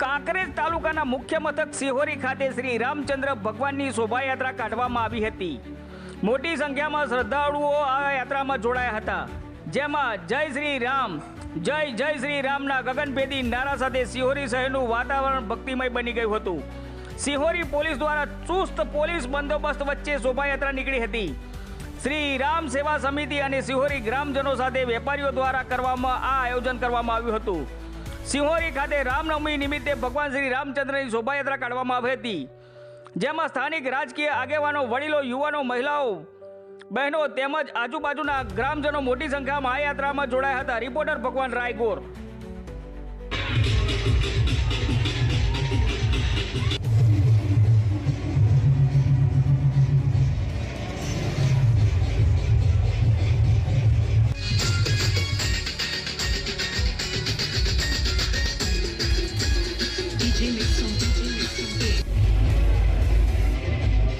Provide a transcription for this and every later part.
કાંકરેજ તાલુકાના મુખ્ય મથક સિહોરી ખાતે શ્રી રામચંદ્ર ભગવાનની શોભાયાત્રા કાઢવામાં આવી હતી. મોટી સંખ્યામાં શ્રદ્ધાળુઓ આ યાત્રામાં જોડાયા હતા. જેમાં જય શ્રી રામ, જય જય શ્રી રામના ગગનભેદી નારા સાથે સિહોરી શહેરનું વાતાવરણ ભક્તિમય બની ગયું હતું. સિહોરી પોલીસ દ્વારા ચુસ્ત પોલીસ બંદોબસ્ત વચ્ચે શોભાયાત્રા નીકળી હતી. શ્રી રામ સેવા સમિતિ અને સિહોરી ગ્રામજનો સાથે વેપારીઓ દ્વારા કરવામાં આ આયોજન કરવામાં આવ્યું હતું. સિહોરી ખાતે રામનવમી નિમિત્તે ભગવાન શ્રી રામચંદ્રની શોભાયાત્રા કાઢવામાં આવી હતી. જેમાં સ્થાનિક રાજકીય આગેવાનો, વડીલો, યુવાનો, મહિલાઓ, બહેનો તેમજ આજુબાજુના ગ્રામજનો મોટી સંખ્યામાં આ યાત્રામાં જોડાયા હતા. રિપોર્ટર ભગવાન રાયગોર.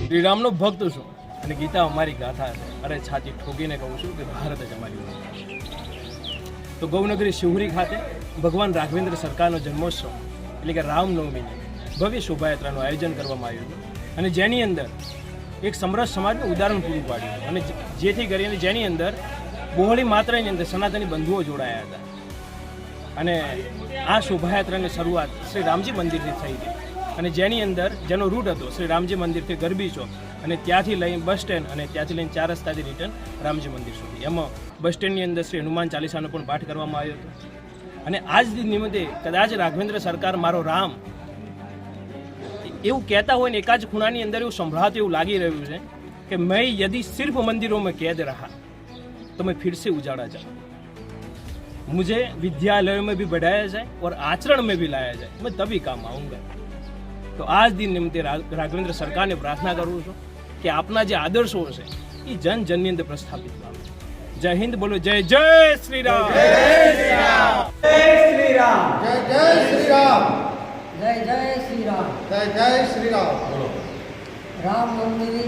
શ્રીરામનો ભક્ત છું. અને ગીતા અમારી ગાથા છે. અરે છાતી ઠોકીને કહું છું કે ભારત જ અમારી. તો ગૌનગરી શિવરી ખાતે ભગવાન રાઘવેન્દ્ર સરકારનો જન્મોત્સવ, એટલે કે રામનવમીને ભવ્ય શોભાયાત્રાનું આયોજન કરવામાં આવ્યું હતું. અને જેની અંદર એક સમરસ સમાજનું ઉદાહરણ પૂરું પાડ્યું અને જેથી કરીને જેની અંદર બહોળી માત્રાની અંદર સનાતની બંધુઓ જોડાયા હતા. અને આ શોભાયાત્રાની શરૂઆત શ્રી રામજી મંદિરથી થઈ હતી. અને જેની અંદર જેનો રૂટ હતો શ્રી રામજી મંદિરથી ગરબી ચોક અને ત્યાંથી લઈને બસ સ્ટેન્ડ અને ત્યાંથી લઈને ચાર રસ્તાથી રિટર્ન રામજી મંદિર સુધી એમાં બસ સ્ટેન્ડની અંદર શ્રી હનુમાન ચાલીસાનો પણ પાઠ કરવામાં આવ્યો હતો અને આજ દિન નિમિત્તે કદાચ રાઘવેન્દ્ર સરકાર મારો રામ એવું કહેતા હોય ને એકાદ ખૂણાની અંદર એવું સંભળાતું એવું લાગી રહ્યું છે કે મેં યદि सिर्फ मंदिरों में कैद रहा तो मैं फिर से उजाड़ा जाऊं मुझे विद्यालयों में भी बढ़ाया जाए और आचरण में भी लाया जाए मैं तभी काम आऊंगा તો આજ દિન નિમિત્તે રાઘવેન્દ્ર સરકારને પ્રાર્થના કરું છું કે આપના જે આદર્શો છે એ જન જનની અંદર પ્રસ્થાપિત પામે જય હિન્દ બોલો જય જય શ્રી રામ જય જય શ્રી રામ જય જય શ્રી રામ જય જય શ્રી રામ જય જય શ્રી રામ નવમી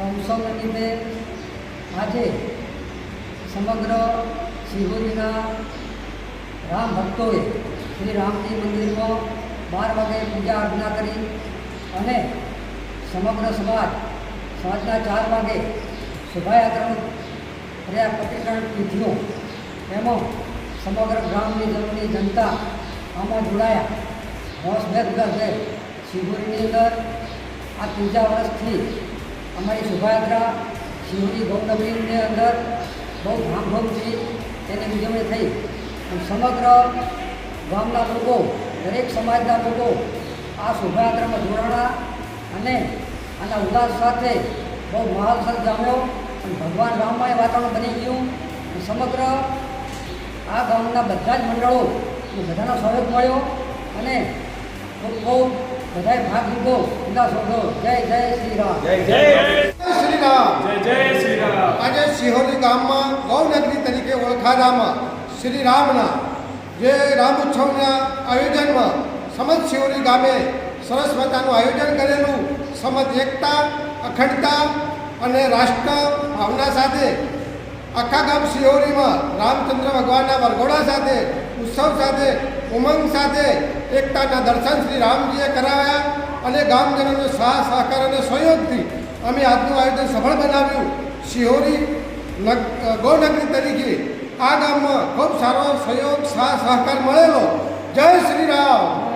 ઉત્સવ નિમિત્તે આજે સમગ્ર શિહોરીના રામ ભક્તોએ શ્રી રામજી મંદિરમાં બાર વાગે પૂજા અર્ચના કરી અને સમગ્ર સમાજ સાંજના ચાર વાગે શોભાયાત્રાનું ક્રિયા પ્રતિકરણ વિધિઓ એમાં સમગ્ર ગ્રામની જનની જનતા આમાં જોડાયા. રોષભેર કરશે શિહોરીની અંદર આ ત્રીજા વર્ષથી અમારી શોભાયાત્રા શિહોરી ગૌનગરીની અંદર બહુ ધામધૂમથી તેની ઉજવણી થઈ. સમગ્ર ગામના લોકો દરેક સમાજના લોકો આ શોભાયાત્રામાં જોડાણા અને આના ઉલ્લાસ સાથે બહુ મહાસર જામ્યો અને ભગવાન રામમય વાતાવરણ બની ગયું સમગ્ર આ ગામના બધા જ મંડળો બધાનો સહયોગ મળ્યો અને ખૂબ ખૂબ બધાએ ભાગ લીધો. ઉલ્લાસ લીધો જય જય શ્રી રામ. જય જય. શ્રી રામ. જય જય શ્રી રામ. આજે સિહોરી ગામમાં ગૌનગરી તરીકે ઓળખાતામાં શ્રી રામના જે રામ ઉત્સવના આયોજનમાં સમજ શિવરી ગામે સરસ મજાનું આયોજન કરેલું. સમજ એકતા, અખંડતા અને રાષ્ટ્ર ભાવના સાથે આખા ગામ શિહોરીમાં રામચંદ્ર ભગવાનના વરઘોડા સાથે, ઉત્સવ સાથે, ઉમંગ સાથે એકતાના દર્શન શ્રી રામજીએ કરાવ્યા અને ગામજનોનો સાહ સહકાર અને સહયોગથી અમે આજનું આયોજન સફળ બનાવ્યું. શિહોરી નગ, ગૌનગરી તરીકે આ ગામમાં ખૂબ સારો સહયોગ સહકાર મળેલો. જય શ્રી રામ.